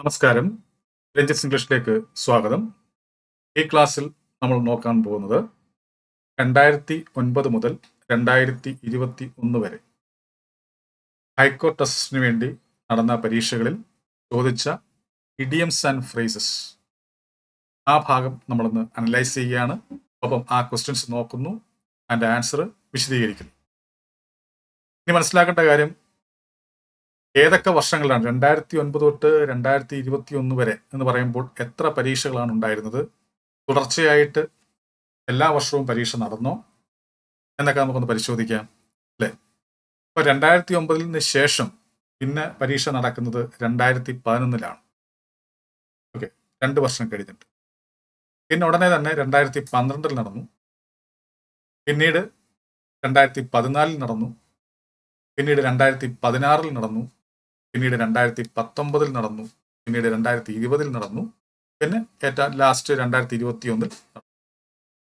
നമസ്കാരം. രഞ്ജിത്ത് ഇംഗ്ലീഷിലേക്ക് സ്വാഗതം. ഈ ക്ലാസ്സിൽ നമ്മൾ നോക്കാൻ പോകുന്നത് രണ്ടായിരത്തി ഒൻപത് മുതൽ രണ്ടായിരത്തി ഇരുപത്തി ഒന്ന് വരെ ഹൈക്കോർട്ട് ടെസ്റ്റിന് വേണ്ടി നടന്ന പരീക്ഷകളിൽ ചോദിച്ച ഇഡിയംസ് ആൻഡ് ഫ്രേസസ്. ആ ഭാഗം നമ്മളൊന്ന് അനലൈസ് ചെയ്യുകയാണ്. ഒപ്പം ആ ക്വസ്റ്റ്യൻസ് നോക്കുന്നു. ആൻഡ് ആൻസർ വിശദീകരിക്കുന്നു. ഇനി മനസ്സിലാക്കേണ്ട കാര്യം ഏതൊക്കെ വർഷങ്ങളിലാണ്? രണ്ടായിരത്തി ഒൻപത് തൊട്ട് രണ്ടായിരത്തി ഇരുപത്തി ഒന്ന് വരെ എന്ന് പറയുമ്പോൾ എത്ര പരീക്ഷകളാണ് ഉണ്ടായിരുന്നത്? തുടർച്ചയായിട്ട് എല്ലാ വർഷവും പരീക്ഷ നടന്നോ? എന്നൊക്കെ നമുക്കൊന്ന് പരിശോധിക്കാം അല്ലേ? അപ്പോൾ രണ്ടായിരത്തി ഒമ്പതിന് ശേഷം പിന്നെ പരീക്ഷ നടക്കുന്നത് രണ്ടായിരത്തി പതിനൊന്നിലാണ് ഓക്കെ രണ്ട് വർഷം കഴിഞ്ഞിട്ട്. പിന്നെ ഉടനെ തന്നെ രണ്ടായിരത്തി പന്ത്രണ്ടിൽ നടന്നു. പിന്നീട് രണ്ടായിരത്തി പതിനാലിൽ നടന്നു. പിന്നീട് രണ്ടായിരത്തി പതിനാറിൽ നടന്നു. പിന്നീട് രണ്ടായിരത്തി പത്തൊമ്പതിൽ നടന്നു പിന്നീട് രണ്ടായിരത്തി ഇരുപതിൽ നടന്നു പിന്നെ ഏറ്റവും ലാസ്റ്റ് രണ്ടായിരത്തി ഇരുപത്തി ഒന്നിൽ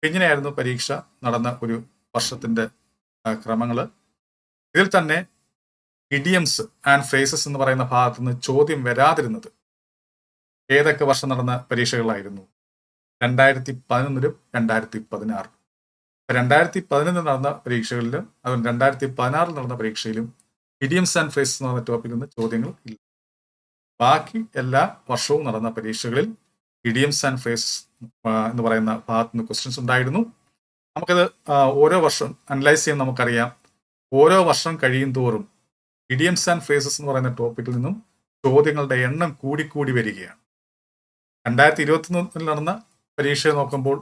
ഇങ്ങനെയായിരുന്നു പരീക്ഷ നടന്ന ഒരു വർഷത്തിന്റെ ക്രമങ്ങൾ ഇതിൽ തന്നെ ഇഡിയംസ് ആൻഡ് ഫ്രേസസ് എന്ന് പറയുന്ന ഭാഗത്തു നിന്ന് ചോദ്യം വരാതിരുന്നത് ഏതൊക്കെ വർഷം നടന്ന പരീക്ഷകളായിരുന്നു രണ്ടായിരത്തി പതിനൊന്നിലും രണ്ടായിരത്തി പതിനാറിലും രണ്ടായിരത്തി പതിനൊന്നിൽ നടന്ന പരീക്ഷകളിലും അതും രണ്ടായിരത്തി പതിനാറിൽ നടന്ന പരീക്ഷയിലും ഇഡിയംസ് ആൻഡ് ഫ്രേസസ് എന്ന് പറഞ്ഞ ടോപ്പിൽ നിന്ന് ചോദ്യങ്ങൾ. ഇല്ല ബാക്കി എല്ലാ വർഷവും നടന്ന പരീക്ഷകളിൽ ഇഡിയംസ് ആൻഡ് ഫ്രേസസ് എന്ന് പറയുന്ന ഭാഗത്ത് നിന്ന് ക്വസ്റ്റ്യൻസ് ഉണ്ടായിരുന്നു. നമുക്കത് ഓരോ വർഷം അനലൈസ് ചെയ്യാൻ നമുക്കറിയാം. ഓരോ വർഷം കഴിയും തോറും ഇഡിയംസ് ആൻഡ് ഫ്രേസസ് എന്ന് പറയുന്ന ടോപ്പിക്കിൽ നിന്നും ചോദ്യങ്ങളുടെ എണ്ണം കൂടിക്കൂടി വരികയാണ്. രണ്ടായിരത്തി ഇരുപത്തിയൊന്നിൽ നടന്ന പരീക്ഷ നോക്കുമ്പോൾ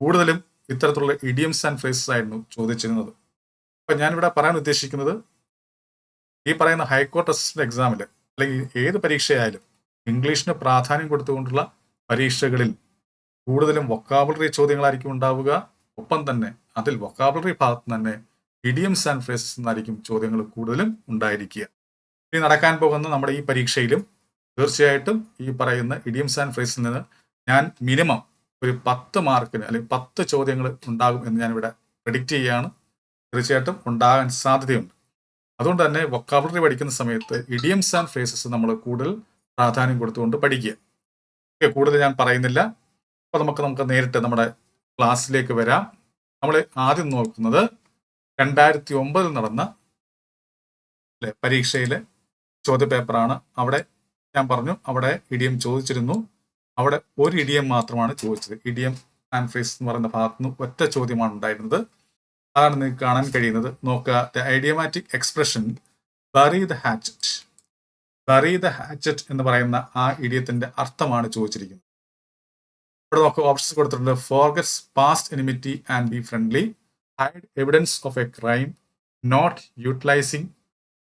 കൂടുതലും ഇത്തരത്തിലുള്ള ഇഡിയംസ് ആൻഡ് ഫ്രേസസ് ആയിരുന്നു ചോദിച്ചിരുന്നത്. അപ്പം ഞാനിവിടെ പറയാൻ ഉദ്ദേശിക്കുന്നത് ഈ പറയുന്ന ഹൈക്കോർട്ട് അസിസ്റ്റന്റ് എക്സാമിൽ അല്ലെങ്കിൽ ഏത് പരീക്ഷയായാലും ഇംഗ്ലീഷിന് പ്രാധാന്യം കൊടുത്തുകൊണ്ടുള്ള പരീക്ഷകളിൽ കൂടുതലും വൊക്കാബുലറി ചോദ്യങ്ങളായിരിക്കും ഉണ്ടാവുക. ഒപ്പം തന്നെ അതിൽ വൊക്കാബുലറി ഭാഗത്ത് തന്നെ ഇഡിയംസ് ആൻഡ് ഫ്രേസസ് എന്നായിരിക്കും ചോദ്യങ്ങൾ കൂടുതലും ഉണ്ടായിരിക്കുക. ഇനി നടക്കാൻ പോകുന്ന നമ്മുടെ ഈ പരീക്ഷയിലും തീർച്ചയായിട്ടും ഈ പറയുന്ന ഇഡിയംസ് ആൻഡ് ഫ്രേസിൽ നിന്ന് ഞാൻ മിനിമം ഒരു പത്ത് മാർക്കിന് അല്ലെങ്കിൽ പത്ത് ചോദ്യങ്ങൾ ഉണ്ടാകും എന്ന് ഞാനിവിടെ പ്രെഡിക്റ്റ് ചെയ്യുകയാണ്. തീർച്ചയായിട്ടും ഉണ്ടാകാൻ സാധ്യതയുണ്ട്. അതുകൊണ്ട് തന്നെ വൊക്കാബുലറി പഠിക്കുന്ന സമയത്ത് ഇഡിയംസ് ആൻഡ് ഫ്രേസസ് നമ്മൾ കൂടുതൽ പ്രാധാന്യം കൊടുത്തുകൊണ്ട് പഠിക്കുക. ഓക്കെ കൂടുതൽ ഞാൻ പറയുന്നില്ല. അപ്പോൾ നമുക്ക് നമുക്ക് നേരിട്ട് നമ്മുടെ ക്ലാസ്സിലേക്ക് വരാം. നമ്മൾ ആദ്യം നോക്കുന്നത് രണ്ടായിരത്തി ഒമ്പതിൽ നടന്ന പരീക്ഷയിലെ ചോദ്യപേപ്പറാണ്. അവിടെ ഞാൻ പറഞ്ഞു അവിടെ ഇഡിയം ചോദിച്ചിരുന്നു. അവിടെ ഒരു ഇഡിയം മാത്രമാണ് ചോദിച്ചത്. ഇഡിയം ആൻഡ് ഫ്രേസ് എന്ന് പറയുന്ന ഭാഗത്തുനിന്ന് ഒറ്റ ചോദ്യമാണ് ഉണ്ടായിരുന്നത്. അതാണ് നിങ്ങൾക്ക് കാണാൻ കഴിയുന്നത്. നോക്കുക. The idiomatic expression bury the hatchet bury the hatchet എന്ന് പറയുന്ന ആ ഇഡിയത്തിന്റെ അർത്ഥമാണ് ചോദിച്ചിരിക്കുന്നത്. ഇവിടെ നോക്കുക ഓപ്ഷൻസ് കൊടുത്തിട്ടുണ്ട്. Forgets past enmity and be friendly hide evidence of a crime not utilising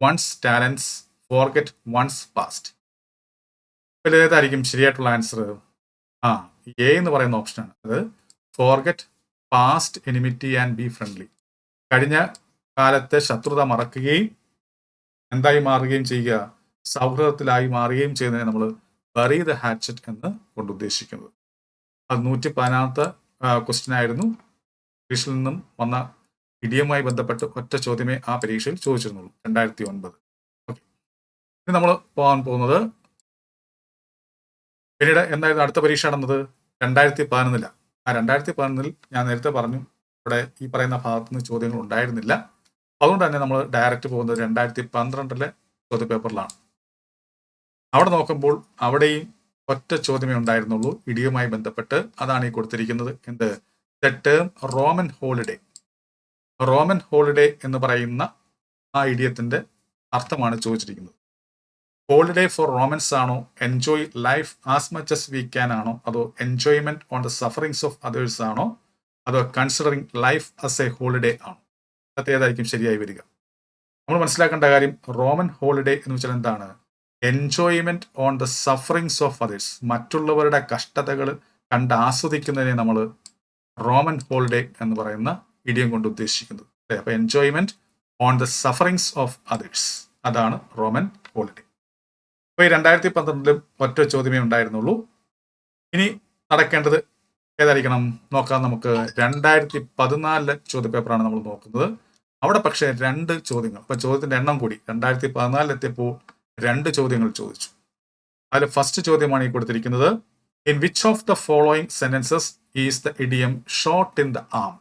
one's talents forget one's past ഇതിൽ ഏതായിരിക്കും? ശരിയായിട്ടുള്ള ആൻസർ ആ എ എന്ന് പറയുന്ന ഓപ്ഷനാണ് അത് forget past enmity and be friendly കഴിഞ്ഞ കാലത്തെ ശത്രുത മറക്കുകയും എന്തായി മാറുകയും ചെയ്യുക? സൗഹൃദത്തിലായി മാറുകയും ചെയ്യുന്നതിനെ നമ്മൾ ബറി ദ ഹാച്ചറ്റ് എന്ന് കൊണ്ട് ഉദ്ദേശിക്കുന്നത്. അത് നൂറ്റി പതിനാറത്തെ ക്വസ്റ്റ്യൻ ആയിരുന്നു. ഇംഗ്ലീഷിൽ നിന്നും വന്ന ഇടിയുമായി ബന്ധപ്പെട്ട് ഒറ്റ ചോദ്യമേ ആ പരീക്ഷയിൽ ചോദിച്ചിരുന്നുള്ളൂ രണ്ടായിരത്തി ഒൻപത് ഓക്കെ ഇനി നമ്മൾ പോകാൻ പോകുന്നത് പിന്നീട് എന്തായിരുന്നു അടുത്ത പരീക്ഷ നടന്നത്? രണ്ടായിരത്തി പതിനൊന്നിലാണ് ആ രണ്ടായിരത്തി പതിനൊന്നിൽ ഞാൻ നേരത്തെ പറഞ്ഞു ഇവിടെ ഈ പറയുന്ന ഭാഗത്ത് നിന്ന് ചോദ്യങ്ങൾ ഉണ്ടായിരുന്നില്ല. അതുകൊണ്ട് തന്നെ നമ്മൾ ഡയറക്റ്റ് പോകുന്നത് രണ്ടായിരത്തി പന്ത്രണ്ടിലെ ചോദ്യപേപ്പറിലാണ്. അവിടെ നോക്കുമ്പോൾ അവിടെയും ഒറ്റ ചോദ്യമേ ഉണ്ടായിരുന്നുള്ളൂ. ഇടിയുമായി ബന്ധപ്പെട്ട് അതാണ് ഈ കൊടുത്തിരിക്കുന്നത്. എന്ത്? The term Roman holiday Roman holiday എന്ന് പറയുന്ന ആ ഇടിയത്തിന്റെ അർത്ഥമാണ് ചോദിച്ചിരിക്കുന്നത്. ഹോളിഡേ ഫോർ റോമൻസ് ആണോ? Enjoy life as much as we can ആണോ? അതോ enjoyment on the sufferings of others ആണോ? അതോ considering life as a holiday ആണ്. അത് ഏതായിരിക്കും ശരിയായി വരിക? നമ്മൾ മനസ്സിലാക്കേണ്ട കാര്യം റോമൻ ഹോളിഡേ എന്ന് വെച്ചാൽ എന്താണ്? Enjoyment on the sufferings of others മറ്റുള്ളവരുടെ കഷ്ടതകൾ കണ്ട് ആസ്വദിക്കുന്നതിനെ നമ്മൾ റോമൻ ഹോളിഡേ എന്ന് പറയുന്ന ഇടിയം കൊണ്ട് ഉദ്ദേശിക്കുന്നത്. അല്ലേ? അപ്പൊ enjoyment on the sufferings of others അതാണ് റോമൻ ഹോളിഡേ അപ്പോൾ ഈ രണ്ടായിരത്തി പന്ത്രണ്ടിലും ഒറ്റ ചോദ്യമേ ഉണ്ടായിരുന്നുള്ളൂ. ഇനി നടക്കേണ്ടത് ഏതായിരിക്കണം? നോക്കാം നമുക്ക്. രണ്ടായിരത്തി പതിനാലിലെ ചോദ്യപേപ്പറാണ് നമ്മൾ നോക്കുന്നത്. അവിടെ പക്ഷേ രണ്ട് ചോദ്യങ്ങൾ. അപ്പൊ ചോദ്യത്തിന്റെ എണ്ണം കൂടി. രണ്ടായിരത്തി പതിനാലിലെത്തിയപ്പോൾ രണ്ട് ചോദ്യങ്ങൾ ചോദിച്ചു. അതിൽ ഫസ്റ്റ് ചോദ്യമാണ് ഈ കൊടുത്തിരിക്കുന്നത്. In which of the following sentences is the idiom short in the arm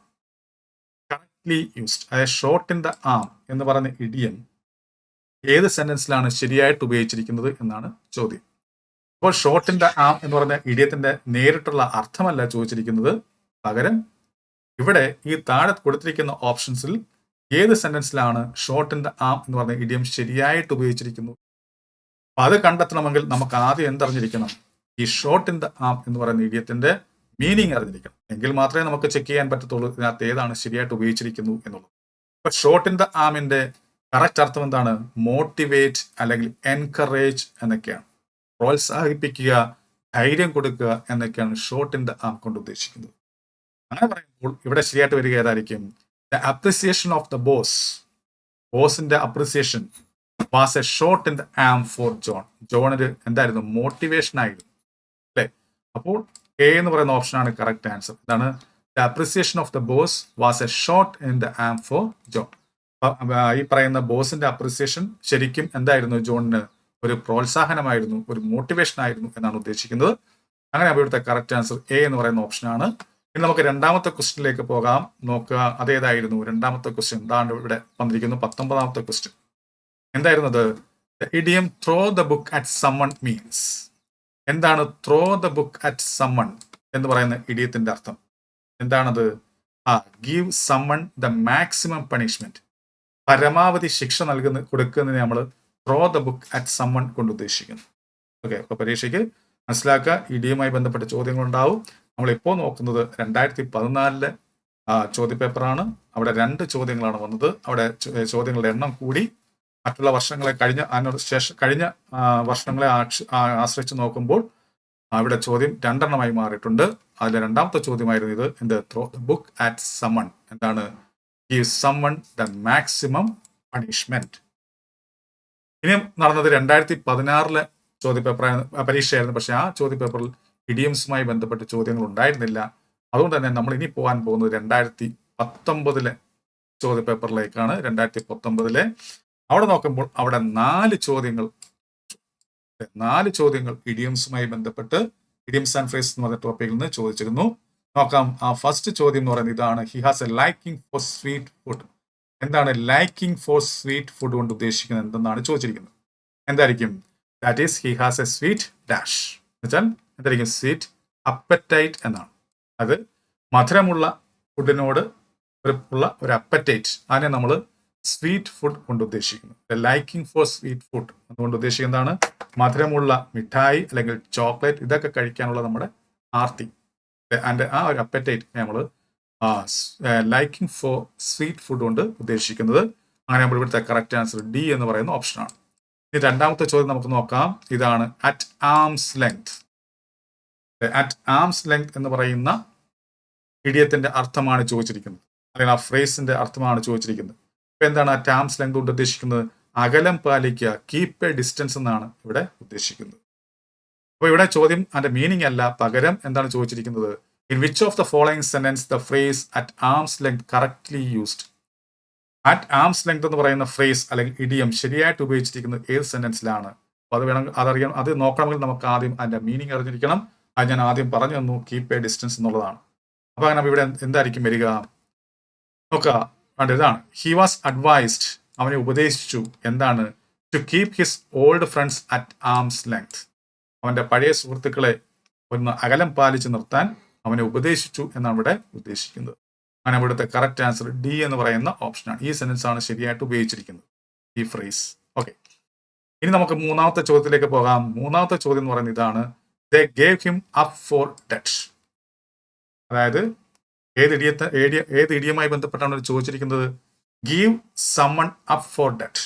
correctly used അതായത് ഷോർട്ട് ഇൻ ദ ആം എന്ന് പറയുന്ന ഇഡിയം ഏത് സെന്റൻസിലാണ് ശരിയായിട്ട് ഉപയോഗിച്ചിരിക്കുന്നത് എന്നാണ് ചോദ്യം. അപ്പോൾ ഷോട്ടിന്റെ ആം എന്ന് പറഞ്ഞ ഇടിയത്തിന്റെ നേരിട്ടുള്ള അർത്ഥമല്ല ചോദിച്ചിരിക്കുന്നത്. പകരം ഇവിടെ ഈ താഴെ കൊടുത്തിരിക്കുന്ന ഓപ്ഷൻസിൽ ഏത് സെന്റൻസിലാണ് ഷോർട്ട് ഇൻ ദ ആം എന്ന് പറഞ്ഞ ഇഡിയം ശരിയായിട്ട് ഉപയോഗിച്ചിരിക്കുന്നത്? അപ്പൊ അത് കണ്ടെത്തണമെങ്കിൽ നമുക്ക് ആദ്യം എന്തറിഞ്ഞിരിക്കണം? ഈ ഷോട്ട് ഇൻ ദ ആം എന്ന് പറയുന്ന ഇഡിയത്തിന്റെ മീനിങ് അറിഞ്ഞിരിക്കണം. എങ്കിൽ മാത്രമേ നമുക്ക് ചെക്ക് ചെയ്യാൻ പറ്റത്തുള്ളൂ ഇതിനകത്ത് ഏതാണ് ശരിയായിട്ട് ഉപയോഗിച്ചിരിക്കുന്നു എന്നുള്ളത്. അപ്പൊ ഷോർട്ട് ഇൻ ദ ആമിന്റെ കറക്റ്റ് അർത്ഥം എന്താണ്? മോട്ടിവേറ്റ് അല്ലെങ്കിൽ എൻകറേജ് എന്നൊക്കെയാണ്. പ്രോത്സാഹിപ്പിക്കുക ധൈര്യം കൊടുക്കുക എന്നൊക്കെയാണ് ഷോർട്ടിന്റെ ആം കൊണ്ട് ഉദ്ദേശിക്കുന്നത്. അങ്ങനെ പറയുമ്പോൾ ഇവിടെ ശരിയായിട്ട് വരിക ഏതായിരിക്കും? The appreciation of the boss ബോസിന്റെ appreciation was a short in the arm for John ജോണിന് എന്തായിരുന്നു? മോട്ടിവേഷൻ ആയിരുന്നു. അല്ലെ? അപ്പോൾ എ എന്ന് പറയുന്ന ഓപ്ഷനാണ് കറക്റ്റ് ആൻസർ ഇതാണ് the appreciation of the boss was a short in the arm for John ഈ പറയുന്ന ബോസിന്റെ അപ്രിസിയേഷൻ ശരിക്കും എന്തായിരുന്നു ജോണിന് ഒരു പ്രോത്സാഹനമായിരുന്നു ഒരു മോട്ടിവേഷൻ ആയിരുന്നു എന്നാണ് ഉദ്ദേശിക്കുന്നത്. അങ്ങനെ അവിടുത്തെ കറക്റ്റ് ആൻസർ എ എന്ന് പറയുന്ന ഓപ്ഷനാണ് ഇനി നമുക്ക് രണ്ടാമത്തെ ക്വസ്റ്റ്യനിലേക്ക് പോകാം. നോക്കുക അതേതായിരുന്നു? രണ്ടാമത്തെ ക്വസ്റ്റ്യൻ എന്താണ് ഇവിടെ വന്നിരിക്കുന്നു? പത്തൊമ്പതാമത്തെ question എന്തായിരുന്നത്? Idiom throw the book at someone means എന്താണ് throw the book at someone എന്ന് പറയുന്ന ഇഡിയത്തിന്റെ അർത്ഥം? എന്താണത്? ആ give someone the maximum punishment പരമാവധി ശിക്ഷ നൽകുന്ന കൊടുക്കുന്നതിന് നമ്മൾ throw the book at someone കൊണ്ട് ഉദ്ദേശിക്കുന്നു ഓക്കെ അപ്പോൾ പരീക്ഷയ്ക്ക് മനസ്സിലാക്കുക ഇഡിയുമായി ബന്ധപ്പെട്ട ചോദ്യങ്ങൾ ഉണ്ടാവും നമ്മൾ ഇപ്പോൾ നോക്കുന്നത് രണ്ടായിരത്തി പതിനാലിലെ ചോദ്യപേപ്പറാണ്. അവിടെ രണ്ട് ചോദ്യങ്ങളാണ് വന്നത്. അവിടെ ചോദ്യങ്ങളുടെ എണ്ണം കൂടി. മറ്റുള്ള വർഷങ്ങളെ കഴിഞ്ഞ ശേഷം കഴിഞ്ഞ വർഷങ്ങളെ ആശ്രയിച്ച് നോക്കുമ്പോൾ അവിടെ ചോദ്യം രണ്ടെണ്ണമായി മാറിയിട്ടുണ്ട്. അതിലെ രണ്ടാമത്തെ ചോദ്യമായിരുന്നു ഇത്. എന്ത്? Throw the book at someone എന്താണ്? ഈ സമ്മൺ ദ മാക്സിമം പണിഷ്മെന്റ് ഇനി നടന്നത് രണ്ടായിരത്തി പതിനാറിലെ ചോദ്യപേപ്പറായിരുന്നു പരീക്ഷയായിരുന്നു. പക്ഷെ ആ ചോദ്യപേപ്പറിൽ ഇഡിയംസുമായി ബന്ധപ്പെട്ട ചോദ്യങ്ങൾ ഉണ്ടായിരുന്നില്ല അതുകൊണ്ട് തന്നെ നമ്മൾ ഇനി പോകാൻ പോകുന്നത് രണ്ടായിരത്തി പത്തൊമ്പതിലെ ചോദ്യപേപ്പറിലേക്കാണ്. രണ്ടായിരത്തി പത്തൊമ്പതിലെ അവിടെ നോക്കുമ്പോൾ അവിടെ നാല് ചോദ്യങ്ങൾ നാല് ചോദ്യങ്ങൾ ഇഡിയംസുമായി ബന്ധപ്പെട്ട് ഇഡിയംസ് ആൻഡ് ഫ്രേസ് എന്ന് പറഞ്ഞ ടോപ്പിക്കിൽ നിന്ന് ചോദിച്ചിരുന്നു. നോക്കാം ആ ഫസ്റ്റ് ചോദ്യം എന്ന് പറയുന്നത് ഇതാണ്. He has a liking for sweet food എന്താണ് ലൈക്കിംഗ് ഫോർ സ്വീറ്റ് ഫുഡ് കൊണ്ട് ഉദ്ദേശിക്കുന്നത് എന്തെന്നാണ് ചോദിച്ചിരിക്കുന്നത്. എന്തായിരിക്കും? That is he has a sweet dash എന്നുവെച്ചാൽ എന്തായിരിക്കും? സ്വീറ്റ് അപ്പറ്റൈറ്റ് എന്നാണ്. അത് മധുരമുള്ള ഫുഡിനോട് ഉള്ള ഒരു അപ്പറ്റൈറ്റ് അതിനെ നമ്മൾ സ്വീറ്റ് ഫുഡ് കൊണ്ട് ഉദ്ദേശിക്കുന്നു ലൈക്കിംഗ് ഫോർ സ്വീറ്റ് ഫുഡ് അതുകൊണ്ട് ഉദ്ദേശിക്കുന്നതാണ് മധുരമുള്ള മിഠായി അല്ലെങ്കിൽ ചോക്ലേറ്റ് ഇതൊക്കെ കഴിക്കാനുള്ള നമ്മുടെ ആർത്തി. ആൻഡ് ആ ഒരു അപ്പറ്റൈറ്റ് നമ്മൾ ലൈക്കിംഗ് ഫോർ സ്വീറ്റ് ഫുഡ് കൊണ്ട് ഉദ്ദേശിക്കുന്നത്. അങ്ങനെ നമ്മൾ ഇവിടുത്തെ കറക്റ്റ് ആൻസർ ഡി എന്ന് പറയുന്ന ഓപ്ഷനാണ് ഇനി രണ്ടാമത്തെ ചോദ്യം നമുക്ക് നോക്കാം. ഇതാണ് at arm's length at arm's length എന്ന് പറയുന്ന ഇടിയത്തിന്റെ അർത്ഥമാണ് ചോദിച്ചിരിക്കുന്നത്. അല്ലെങ്കിൽ ആ ഫ്രേസിന്റെ അർത്ഥമാണ് ചോദിച്ചിരിക്കുന്നത്. ഇപ്പൊ എന്താണ് അറ്റ് ആംസ് ലെങ്ത് കൊണ്ട് ഉദ്ദേശിക്കുന്നത്? അകലം പാലിക്കുക കീപ്പ് എ ഡിസ്റ്റൻസ് എന്നാണ് ഇവിടെ ഉദ്ദേശിക്കുന്നത്. അപ്പോൾ ഇവിടെ ചോദ്യം അതിന്റെ മീനിങ് അല്ല പകരം എന്താണ് ചോദിച്ചിരിക്കുന്നത്? In which of the following sentence the phrase at arm's length correctly used at arm's length എന്ന് പറയുന്ന ഫ്രേസ് അല്ലെങ്കിൽ ഇഡിയം ശരിയായിട്ട് ഉപയോഗിച്ചിരിക്കുന്നത് ഏത് സെന്റൻസിലാണ് അപ്പോൾ അത് വേണമെങ്കിൽ അതറിയാം. അത് നോക്കണമെങ്കിൽ നമുക്ക് ആദ്യം അതിന്റെ മീനിങ് അറിഞ്ഞിരിക്കണം. അത് ഞാൻ ആദ്യം പറഞ്ഞു തന്നു. കീപ്പ് എ ഡിസ്റ്റൻസ് എന്നുള്ളതാണ്. അപ്പോൾ അങ്ങനെ ഇവിടെ എന്തായിരിക്കും വരിക? നോക്കുക. വേണ്ട ഇതാണ്. ഹി വാസ് അഡ്വൈസ്ഡ് അവനെ ഉപദേശിച്ചു. എന്താണ്? To keep his old friends at arm's length അവന്റെ പഴയ സുഹൃത്തുക്കളെ ഒന്ന് അകലം പാലിച്ച് നിർത്താൻ അവനെ ഉപദേശിച്ചു എന്നാണ് ഇവിടെ ഉദ്ദേശിക്കുന്നത്. അങ്ങനെ ഇവിടുത്തെ കറക്റ്റ് ആൻസർ ഡി എന്ന് പറയുന്ന ഓപ്ഷനാണ് ഈ സെന്റൻസ് ആണ് ശരിയായിട്ട് ഉപയോഗിച്ചിരിക്കുന്നത്. ഈ ഫ്രേസ് ഓക്കെ ഇനി നമുക്ക് മൂന്നാമത്തെ ചോദ്യത്തിലേക്ക് പോകാം. മൂന്നാമത്തെ ചോദ്യം എന്ന് പറയുന്നത് ഇതാണ്. The gave him up for dead അതായത് ഏത് ഇടിയത്തെ ഏത് ഇടിയുമായി ബന്ധപ്പെട്ടാണ് ചോദിച്ചിരിക്കുന്നത്? Give someone up for dead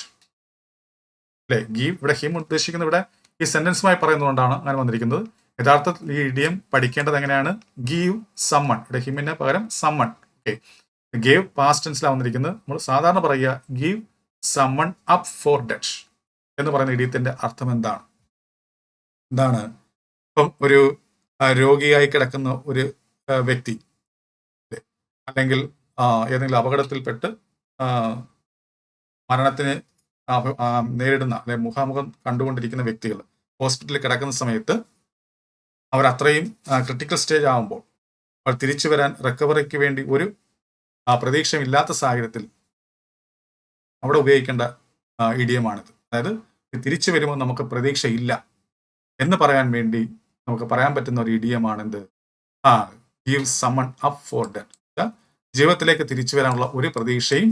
അല്ലെ? ഗീവ് ഇവിടെ ഹിം ഉദ്ദേശിക്കുന്നത് ഇവിടെ ഈ സെന്റൻസുമായി പറയുന്നതുകൊണ്ടാണ് അങ്ങനെ വന്നിരിക്കുന്നത്. യഥാർത്ഥത്തിൽ ഈ ഇഡിയം പഠിക്കേണ്ടത് എങ്ങനെയാണ്? ഗീവ് സമ്മൺ ഇവിടെ ഹിമിന് പകരം സമ്മൺ ഓക്കെ ഗേവ് പാസ്റ്റ് ടെൻസിലാണ് വന്നിരിക്കുന്നത്. നമ്മൾ സാധാരണ പറയുക give someone up for dead എന്ന് പറയുന്ന ഇഡിയത്തിന്റെ അർത്ഥം എന്താണ്? എന്താണ്? ഇപ്പം ഒരു രോഗിയായി കിടക്കുന്ന ഒരു വ്യക്തി അല്ലെങ്കിൽ ഏതെങ്കിലും അപകടത്തിൽപ്പെട്ട് മരണത്തിന് നേരിടുന്ന അല്ലെ മുഖാമുഖം കണ്ടുകൊണ്ടിരിക്കുന്ന വ്യക്തികൾ ഹോസ്പിറ്റലിൽ കിടക്കുന്ന സമയത്ത് അവർ അത്രയും ക്രിട്ടിക്കൽ സ്റ്റേജ് ആകുമ്പോൾ അവർ തിരിച്ചു വരാൻ റിക്കവറിക്ക് വേണ്ടി ഒരു പ്രതീക്ഷയില്ലാത്ത സാഹചര്യത്തിൽ അവിടെ ഉപയോഗിക്കേണ്ട ഇടിയമാണിത് അതായത് തിരിച്ചു വരുമ്പോൾ നമുക്ക് പ്രതീക്ഷയില്ല എന്ന് പറയാൻ വേണ്ടി നമുക്ക് പറയാൻ പറ്റുന്ന ഒരു ഇഡിയമാണ് എന്ത് ആ give someone up for dead ജീവിതത്തിലേക്ക് തിരിച്ചു വരാനുള്ള ഒരു പ്രതീക്ഷയും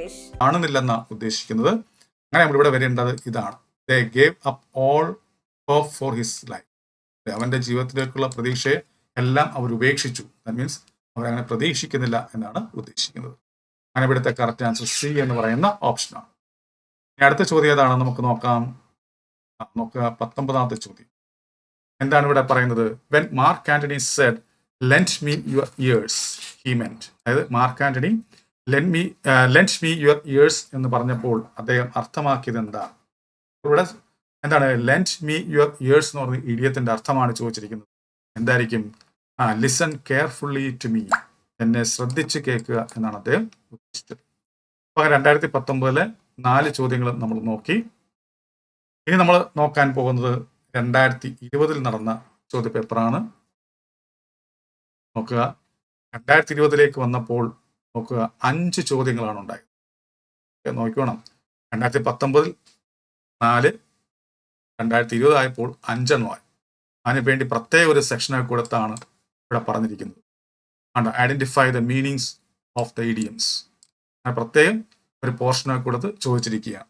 കാണുന്നില്ലെന്ന ഉദ്ദേശിക്കുന്നത്. അങ്ങനെ നമ്മൾ ഇവിടെ വരേണ്ടത് ഇതാണ്. They gave up all for his life അവന്റെ ജീവിതത്തിലേക്കുള്ള പ്രതീക്ഷയെ എല്ലാം അവർ ഉപേക്ഷിച്ചു. ദാറ്റ് മീൻസ് അവരങ്ങനെ പ്രതീക്ഷിക്കുന്നില്ല എന്നാണ് ഉദ്ദേശിക്കുന്നത്. അങ്ങനെ ഇവിടുത്തെ കറക്റ്റ് ആൻസർ സി എന്ന് പറയുന്ന ഓപ്ഷനാണ് ഇനി അടുത്ത ചോദ്യം ഏതാണ്? നമുക്ക് നോക്കാം. നോക്കുക. പത്തൊമ്പതാമത്തെ ചോദ്യം. എന്താണ് ഇവിടെ പറയുന്നത്? When Mark Antony said lend me your ears he meant അതായത് Mark Antony lend me lend me your ears എന്ന് പറഞ്ഞപ്പോൾ അദ്ദേഹം അർത്ഥമാക്കിയത് എന്താണ് ഇവിടെ എന്താണ്? ലെൻസ് മീ യുവർ ഇയേഴ്സ് എന്ന് പറഞ്ഞ ഇഡിയത്തിന്റെ അർത്ഥമാണ് ചോദിച്ചിരിക്കുന്നത്. എന്തായിരിക്കും? ആ ലിസൺ കെയർഫുള്ളി ടു മീ എന്നെ ശ്രദ്ധിച്ച് കേൾക്കുക എന്നാണ് അദ്ദേഹം ഉദ്ദേശിച്ചത്. അപ്പൊ രണ്ടായിരത്തി പത്തൊമ്പതിലെ നാല് ചോദ്യങ്ങൾ നമ്മൾ നോക്കി. ഇനി നമ്മൾ നോക്കാൻ പോകുന്നത് രണ്ടായിരത്തി ഇരുപതിൽ നടന്ന ചോദ്യപേപ്പറാണ്. നോക്കുക. രണ്ടായിരത്തി ഇരുപതിലേക്ക് വന്നപ്പോൾ നോക്കുക. അഞ്ച് ചോദ്യങ്ങളാണ് ഉണ്ടായത്. നോക്കിക്കോണം. രണ്ടായിരത്തി പത്തൊമ്പതിൽ നാല് രണ്ടായിരത്തി ഇരുപതായപ്പോൾ അഞ്ചെണ്ണമായി അതിന് വേണ്ടി പ്രത്യേക ഒരു സെക്ഷനെ കൊടുത്താണ് ഇവിടെ പറഞ്ഞിരിക്കുന്നത്. ആണ് identify the meanings of the idioms അങ്ങനെ പ്രത്യേകം ഒരു പോർഷനെ കൊടുത്ത് ചോദിച്ചിരിക്കുകയാണ്.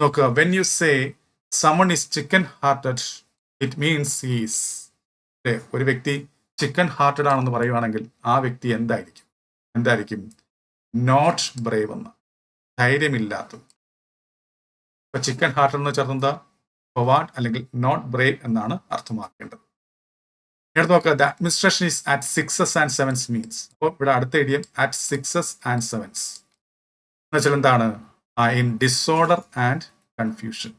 നോക്കുക. When you say someone is chicken hearted it means he's ഒരു വ്യക്തി ചിക്കൻ ഹാർട്ടഡ് ആണെന്ന് പറയുവാണെങ്കിൽ ആ വ്യക്തി എന്തായിരിക്കും? എന്തായിരിക്കും? നോട്ട് ബ്രേവ് എന്ന്. ധൈര്യമില്ലാത്തത്. ഇപ്പൊ ചിക്കൻ ഹാർട്ട് എന്ന് ചേർന്നത് കൊവാഡ് അല്ലെങ്കിൽ നോട്ട് ബ്രേവ് എന്നാണ് അർത്ഥമാക്കേണ്ടത്. എടുത്ത് നോക്കുക the administration is at sixes and sevens means അപ്പോൾ ഇവിടെ അടുത്ത ഇടിയം അറ്റ് സിക്സസ് ആൻഡ് സെവൻസ് എന്ന് വെച്ചാൽ എന്താണ്? ഇൻ ഡിസോർഡർ ആൻഡ് കൺഫ്യൂഷൻ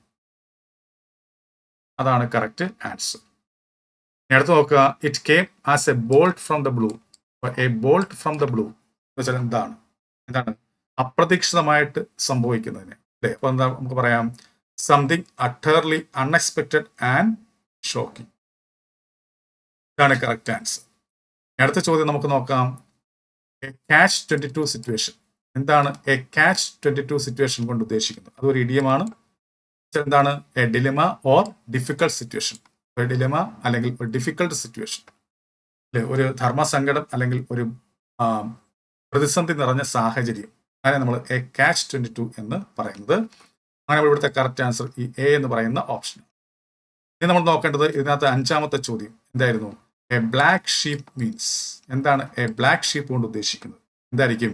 അതാണ് കറക്റ്റ് ആൻസർ എടുത്ത് നോക്കുക it came as a bolt from the blue a bolt from the blue വെച്ചാൽ എന്താണ്? എന്താണ് അപ്രതീക്ഷിതമായിട്ട് സംഭവിക്കുന്നതിന് അല്ലേ? അപ്പൊ എന്താ നമുക്ക് പറയാം something utterly unexpected and shocking ഇതാണ് കറക്റ്റ് ആൻസർ അടുത്ത ചോദ്യം നമുക്ക് നോക്കാം. A catch twenty two situation എന്താണ് a catch twenty two situation കൊണ്ട് ഉദ്ദേശിക്കുന്നത്? അതൊരു ഇടിയമാണ് എന്താണ്? A dilemma or difficult situation ഒരു ഡിലിമ അല്ലെങ്കിൽ ഒരു ഡിഫിക്കൾട്ട് സിറ്റുവേഷൻ അല്ലെ? ഒരു ധർമ്മസങ്കടം അല്ലെങ്കിൽ ഒരു പ്രതിസന്ധി നിറഞ്ഞ സാഹചര്യം. അങ്ങനെ നമ്മൾ എ ക്യാച്ച് ട്വന്റി ടു എന്ന് പറയുന്നത്. അങ്ങനെ ഇവിടുത്തെ കറക്റ്റ് ആൻസർ ഈ എ എന്ന് പറയുന്ന ഓപ്ഷൻ ഇനി നമ്മൾ നോക്കേണ്ടത് ഇതിനകത്ത് അഞ്ചാമത്തെ ചോദ്യം എന്തായിരുന്നു? എ ബ്ലാക്ക് ഷീപ്പ് മീൻസ് എന്താണ് എ ബ്ലാക്ക് ഷീപ്പ് കൊണ്ട് ഉദ്ദേശിക്കുന്നത്? എന്തായിരിക്കും?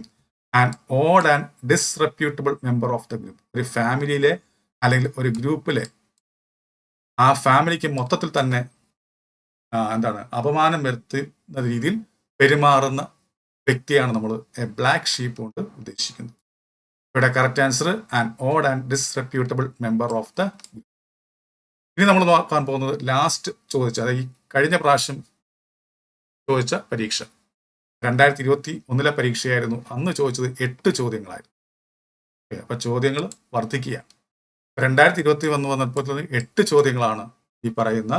And odd and disreputable member of the group ഒരു ഫാമിലിയിലെ അല്ലെങ്കിൽ ഒരു ഗ്രൂപ്പിലെ ആ ഫാമിലിക്ക് മൊത്തത്തിൽ തന്നെ എന്താണ് അപമാനം വരുത്തുന്ന രീതിയിൽ പെരുമാറുന്ന വ്യക്തിയാണ് നമ്മൾ എ ബ്ലാക്ക് ഷീപ്പ് കൊണ്ട് ഉദ്ദേശിക്കുന്നത്. ഇവിടെ correct answer and odd and disreputable member of the ഇനി നമ്മൾ നോക്കാൻ പോകുന്നത് ലാസ്റ്റ് ചോദിച്ച അതായത് ഈ കഴിഞ്ഞ പ്രാവശ്യം ചോദിച്ച പരീക്ഷ. രണ്ടായിരത്തി ഇരുപത്തി ഒന്നിലെ പരീക്ഷയായിരുന്നു. അന്ന് ചോദിച്ചത് എട്ട് ചോദ്യങ്ങളായിരുന്നു. അപ്പൊ ചോദ്യങ്ങൾ വർദ്ധിക്കുക. രണ്ടായിരത്തി ഇരുപത്തി ഒന്ന് വന്നപ്പോൾ എട്ട് ചോദ്യങ്ങളാണ് ഈ പറയുന്ന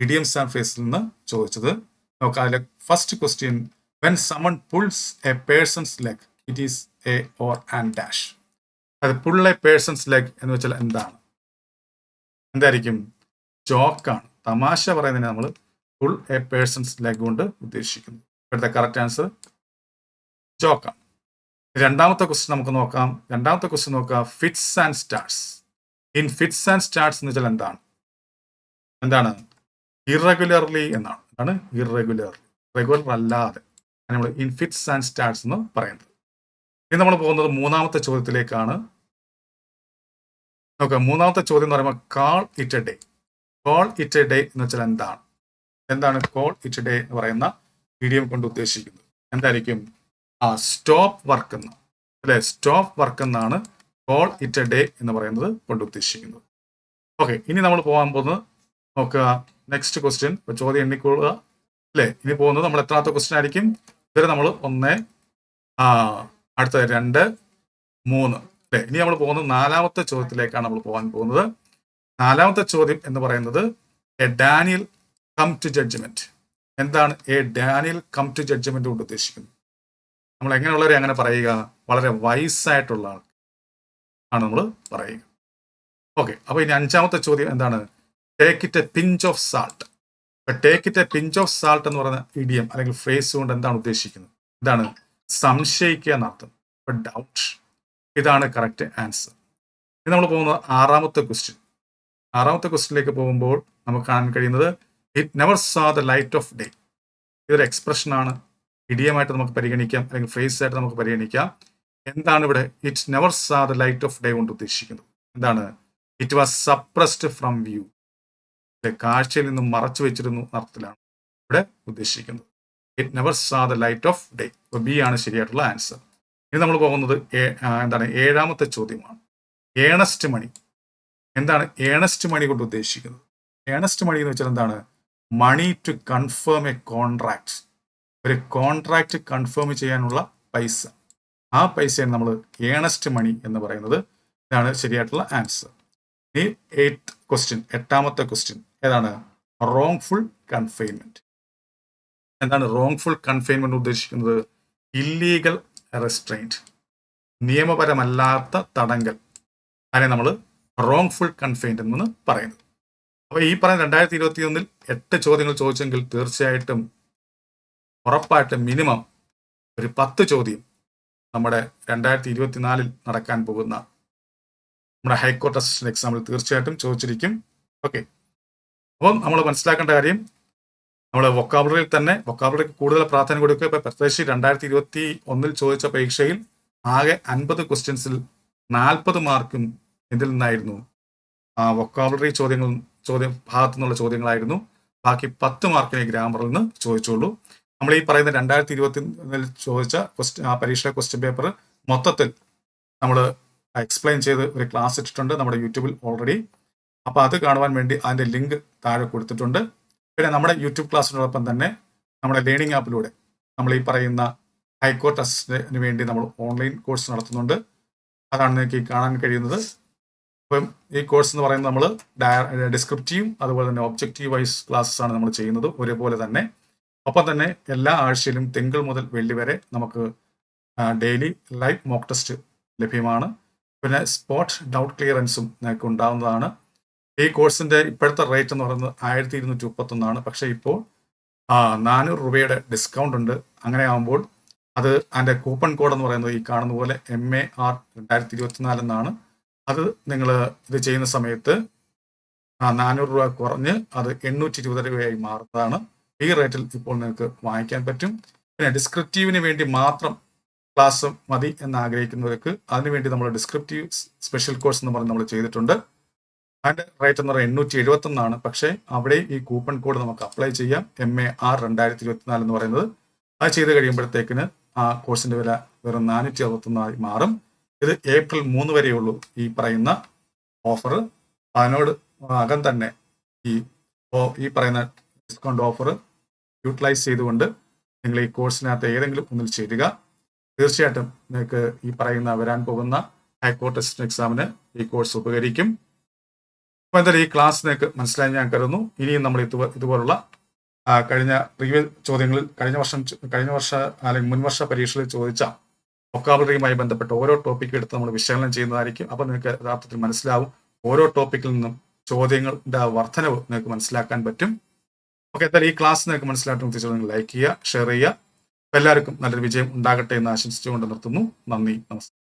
ഇഡിയംസ് ആൻഡ് ഫേസിൽ നിന്ന് ചോദിച്ചത്. നോക്കാം അതിലെ first question when someone pulls a person's leg it is a or and dash. അത് പുൾ എ പേഴ്സൺസ് ലെഗ് എന്ന് വെച്ചാൽ എന്താണ്? എന്തായിരിക്കും? ജോക്കാണ് തമാശ പറയുന്നതിനെ നമ്മൾ പുൾ എ പേഴ്സൺസ് ലെഗ് കൊണ്ട് ഉദ്ദേശിക്കുന്നു. ഇവിടുത്തെ കറക്റ്റ് ആൻസർ ജോക്കാണ് രണ്ടാമത്തെ ക്വസ്റ്റ്യൻ നമുക്ക് നോക്കാം. രണ്ടാമത്തെ ക്വസ്റ്റ്യൻ നോക്കാം fits and starts in fits and starts എന്ന് വെച്ചാൽ എന്താണ്? എന്താണ്? ഇറഗുലർലി എന്നാണ്. എന്താണ്? ഇറഗുലർലി റെഗുലർ അല്ലാതെ. നമ്മൾ ഇൻ ഫിറ്റ്സ് ആൻഡ് സ്റ്റാർട്സ് എന്ന് പറയുന്നത്. ഇനി നമ്മൾ പോകുന്നത് മൂന്നാമത്തെ ചോദ്യത്തിലേക്കാണ്. നോക്കുക മൂന്നാമത്തെ ചോദ്യം എന്ന് പറയുമ്പോൾ call it a day call it a day എന്ന് വെച്ചാൽ എന്താണ്? എന്താണ് കോൾ ഇറ്റ് ഡേ എന്ന് പറയുന്ന മീഡിയം കൊണ്ട് ഉദ്ദേശിക്കുന്നത്? എന്തായിരിക്കും? ആ സ്റ്റോപ്പ് വർക്ക് എന്ന്. അല്ലെ? സ്റ്റോപ്പ് വർക്ക് എന്നാണ് കോൾ ഇറ്റ് എ ഡേ എന്ന് പറയുന്നത് കൊണ്ട് ഉദ്ദേശിക്കുന്നത്. ഓക്കെ ഇനി നമ്മൾ പോകാൻ പോകുന്നത് നോക്കുക. നെക്സ്റ്റ് ക്വസ്റ്റ്യൻ ചോദ്യം എണ്ണിക്കൊള്ളുക. അല്ലേ? ഇനി പോകുന്നത് നമ്മൾ എത്രാമത്തെ ക്വസ്റ്റ്യൻ ആയിരിക്കും? ഇതുവരെ നമ്മൾ ഒന്ന് ആ അടുത്ത രണ്ട് മൂന്ന്. അല്ലെ? ഇനി നമ്മൾ പോകുന്നത് നാലാമത്തെ ചോദ്യത്തിലേക്കാണ് നമ്മൾ പോകാൻ പോകുന്നത്. നാലാമത്തെ ചോദ്യം എന്ന് പറയുന്നത് a Daniel come to judgement. എന്താണ് a Daniel come to judgement കൊണ്ട് ഉദ്ദേശിക്കുന്നത്? നമ്മൾ എങ്ങനെയുള്ളവരെ അങ്ങനെ പറയുക? വളരെ വയസ്സായിട്ടുള്ള ആൾ ആണ് നമ്മൾ പറയുക. ഓക്കെ. അപ്പൊ ഇനി അഞ്ചാമത്തെ ചോദ്യം എന്താണ്? Take it a pinch of salt. Take it a pinch of salt എന്ന് പറയുന്ന ഇഡിയം അല്ലെങ്കിൽ ഫ്രേസ് കൊണ്ട് എന്താണ് ഉദ്ദേശിക്കുന്നത്? ഇതാണ് സംശയിക്കുക എന്നർത്ഥം. ഡൗട്ട് ഇതാണ് കറക്റ്റ് ആൻസർ ഇനി നമ്മൾ പോകുന്നത് ആറാമത്തെ ക്വസ്റ്റ്യൻ ആറാമത്തെ ക്വസ്റ്റ്യനിലേക്ക് പോകുമ്പോൾ നമുക്ക് കാണാൻ കഴിയുന്നത് it never saw the light of day ഇതൊരു എക്സ്പ്രഷനാണ് ഇഡിയമായിട്ട് നമുക്ക് പരിഗണിക്കാം അല്ലെങ്കിൽ ഫ്രേസ് ആയിട്ട് നമുക്ക് പരിഗണിക്കാം. എന്താണ് ഇവിടെ it never saw the light of day കൊണ്ട് ഉദ്ദേശിക്കുന്നത്? എന്താണ്? It was suppressed from view കാഴ്ചയിൽ നിന്നും മറച്ചു വെച്ചിരുന്നു അർത്ഥത്തിലാണ് ഇവിടെ ഉദ്ദേശിക്കുന്നത്. It never saw the light of day അപ്പോൾ ബി ആണ് ശരിയായിട്ടുള്ള ആൻസർ ഇനി നമ്മൾ പോകുന്നത് എന്താണ്? ഏഴാമത്തെ ചോദ്യമാണ്. Earnest money. എന്താണ് ഏണസ്റ്റ് മണി കൊണ്ട് ഉദ്ദേശിക്കുന്നത്? ഏണസ്റ്റ് മണി എന്ന് വെച്ചാൽ എന്താണ്? Money to confirm a contract ഒരു കോൺട്രാക്ട് കൺഫേം ചെയ്യാനുള്ള പൈസ. ആ പൈസയാണ് നമ്മൾ ഏണസ്റ്റ് മണി എന്ന് പറയുന്നത്. ഇതാണ് ശരിയായിട്ടുള്ള ആൻസർ ഇനി എയ്ത്ത് ക്വസ്റ്റ്യൻ എട്ടാമത്തെ ക്വസ്റ്റ്യൻ ഏതാണ്? റോങ് ഫുൾ കൺഫൈൻമെന്റ് എന്താണ് റോങ് ഫുൾ കൺഫൈൻമെന്റ് ഉദ്ദേശിക്കുന്നത്? ഇല്ലീഗൽ റെസ്ട്രെയിന്റ് നിയമപരമല്ലാത്ത തടങ്കൽ. അതിനെ നമ്മൾ റോങ് ഫുൾ കൺഫൈൻഡ് എന്ന് പറയുന്നത്. അപ്പോൾ ഈ പറയുന്ന രണ്ടായിരത്തി ഇരുപത്തി ഒന്നിൽ എട്ട് ചോദ്യങ്ങൾ ചോദിച്ചെങ്കിൽ തീർച്ചയായിട്ടും ഉറപ്പായിട്ടും മിനിമം ഒരു പത്ത് ചോദ്യം നമ്മുടെ രണ്ടായിരത്തി ഇരുപത്തിനാലിൽ നടക്കാൻ പോകുന്ന നമ്മുടെ ഹൈക്കോർട്ട് അസിസ്റ്റന്റ് എക്സാമിൽ തീർച്ചയായിട്ടും ചോദിച്ചിരിക്കും. ഓക്കെ അപ്പം നമ്മൾ മനസ്സിലാക്കേണ്ട കാര്യം നമ്മൾ വൊക്കാബുലറിയിൽ തന്നെ വൊക്കാബുലറിക്ക് കൂടുതൽ പ്രാധാന്യം കൊടുക്കുക. ഇപ്പം പ്രത്യേകിച്ച് രണ്ടായിരത്തി ഇരുപത്തി ഒന്നിൽ ചോദിച്ച പരീക്ഷയിൽ ആകെ അൻപത് ക്വസ്റ്റ്യൻസിൽ നാൽപ്പത് മാർക്കും ഇതിൽ നിന്നായിരുന്നു. ആ വൊക്കാബുലറി ചോദ്യങ്ങൾ ചോദ്യം ഭാഗത്തു നിന്നുള്ള ചോദ്യങ്ങളായിരുന്നു. ബാക്കി പത്ത് മാർക്കിനെ ഗ്രാമറിൽ നിന്ന് ചോദിച്ചുള്ളൂ. നമ്മൾ ഈ പറയുന്ന രണ്ടായിരത്തി ഇരുപത്തി ചോദിച്ച ക്വസ്റ്റ്യൻ പരീക്ഷ ക്വസ്റ്റ്യൻ പേപ്പർ മൊത്തത്തിൽ നമ്മൾ എക്സ്പ്ലെയിൻ ചെയ്ത് ഒരു ക്ലാസ് ഇട്ടിട്ടുണ്ട് നമ്മുടെ യൂട്യൂബിൽ ഓൾറെഡി അപ്പോൾ അത് കാണുവാൻ വേണ്ടി അതിന്റെ ലിങ്ക് താഴെ കൊടുത്തിട്ടുണ്ട്. പിന്നെ നമ്മുടെ യൂട്യൂബ് ക്ലാസ്സിനോടൊപ്പം തന്നെ നമ്മുടെ ലേണിംഗ് ആപ്പിലൂടെ നമ്മൾ ഈ പറയുന്ന ഹൈക്കോർട്ട് അസിസ്റ്റന്റിന് വേണ്ടി നമ്മൾ ഓൺലൈൻ കോഴ്സ് നടത്തുന്നുണ്ട്. അതാണ് നിങ്ങൾക്ക് കാണാൻ കഴിയുന്നത്. അപ്പം ഈ കോഴ്സ് എന്ന് പറയുന്നത് നമ്മൾ ഡിസ്ക്രിപ്റ്റീവും അതുപോലെ തന്നെ ഒബ്ജക്റ്റീവ് വൈസ് ക്ലാസ്സസ് ആണ് നമ്മൾ ചെയ്യുന്നത് ഒരേപോലെ തന്നെ. ഒപ്പം തന്നെ എല്ലാ ആഴ്ചയിലും തിങ്കൾ മുതൽ വെള്ളി വരെ നമുക്ക് ഡെയിലി ലൈവ് മോക്ക് ടെസ്റ്റ് ലഭ്യമാണ്. പിന്നെ സ്പോട്ട് ഡൗട്ട് ക്ലിയറൻസും നിങ്ങൾക്ക് ഉണ്ടാവുന്നതാണ്. ഈ കോഴ്സിന്റെ ഇപ്പോഴത്തെ റേറ്റ് എന്ന് പറയുന്നത് ആയിരത്തി ഇരുന്നൂറ്റി മുപ്പത്തൊന്നാണ് പക്ഷേ ഇപ്പോൾ നാനൂറ് രൂപയുടെ ഡിസ്കൗണ്ട് ഉണ്ട്. അങ്ങനെ ആകുമ്പോൾ അത് അതിന്റെ കൂപ്പൺ കോഡ് എന്ന് പറയുന്നത് ഈ കാണുന്ന പോലെ എം എ ആർ രണ്ടായിരത്തി ഇരുപത്തിനാല് എന്നാണ്. അത് നിങ്ങൾ ഇത് ചെയ്യുന്ന സമയത്ത് നാനൂറ് രൂപ കുറഞ്ഞ് അത് എണ്ണൂറ്റി ഇരുപത് രൂപയായി മാറുന്നതാണ്. ഈ റേറ്റിൽ ഇപ്പോൾ നിങ്ങൾക്ക് വാങ്ങിക്കാൻ പറ്റും. പിന്നെ ഡിസ്ക്രിപ്റ്റീവിന് വേണ്ടി മാത്രം ക്ലാസ് മതി എന്ന് ആഗ്രഹിക്കുന്നവർക്ക് അതിനുവേണ്ടി നമ്മൾ ഡിസ്ക്രിപ്റ്റീവ് സ്പെഷ്യൽ കോഴ്സ് എന്ന് പറഞ്ഞ് നമ്മൾ ചെയ്തിട്ടുണ്ട്. അതിന്റെ റേറ്റ് എന്ന് പറയുന്നത് എണ്ണൂറ്റി എഴുപത്തി ഒന്നാണ് പക്ഷേ അവിടെ ഈ കൂപ്പൺ കോഡ് നമുക്ക് അപ്ലൈ ചെയ്യാം. എം എ ആർ രണ്ടായിരത്തി ഇരുപത്തിനാല് എന്ന് പറയുന്നത്. അത് ചെയ്ത് കഴിയുമ്പോഴത്തേക്കിന് ആ കോഴ്സിന്റെ വില വെറും നാനൂറ്റി അറുപത്തൊന്നായി മാറും. ഇത് ഏപ്രിൽ മൂന്ന് വരെയുള്ളൂ ഈ പറയുന്ന ഓഫർ. അതിനോട് അകം തന്നെ ഈ ഈ പറയുന്ന ഡിസ്കൗണ്ട് ഓഫർ യൂട്ടിലൈസ് ചെയ്തുകൊണ്ട് നിങ്ങൾ ഈ കോഴ്സിനകത്ത് ഏതെങ്കിലും ഒന്നിൽ ചേരുക. തീർച്ചയായിട്ടും നിങ്ങൾക്ക് ഈ പറയുന്ന വരാൻ പോകുന്ന ഹൈക്കോർട്ട് അസിസ്റ്റന്റ് എക്സാമിന് ഈ കോഴ്സ് ഉപകരിക്കും. അപ്പോൾ എന്തായാലും ഈ ക്ലാസ് നിങ്ങൾക്ക് മനസ്സിലായി ഞാൻ കരുതുന്നു. ഇനിയും നമ്മൾ ഇതുപോ- ഇതുപോലുള്ള കഴിഞ്ഞ പ്രീവിയസ് ചോദ്യങ്ങളിൽ കഴിഞ്ഞ വർഷം കഴിഞ്ഞ വർഷ അല്ലെങ്കിൽ മുൻവർഷ പരീക്ഷയിൽ ചോദിച്ച വൊക്കാബുലറിയുമായി ബന്ധപ്പെട്ട ഓരോ ടോപ്പിക് എടുത്ത് നമ്മൾ വിശകലനം ചെയ്യുന്നതായിരിക്കും. അപ്പോൾ നിങ്ങൾക്ക് യഥാർത്ഥത്തിൽ മനസ്സിലാവും. ഓരോ ടോപ്പിക്കിൽ നിന്നും ചോദ്യങ്ങളുടെ വർധനവ് നിങ്ങൾക്ക് മനസ്സിലാക്കാൻ പറ്റും. ഓക്കെ എന്തായാലും ഈ ക്ലാസ് നിങ്ങൾക്ക് മനസ്സിലായിട്ട് ഉദ്ദേശിച്ചത് നിങ്ങൾ ലൈക്ക് ചെയ്യുക ഷെയർ ചെയ്യുക. എല്ലാവർക്കും നല്ലൊരു വിജയം ഉണ്ടാകട്ടെ എന്ന് ആശംസിച്ചുകൊണ്ട് നിർത്തുന്നു. നന്ദി നമസ്കാരം.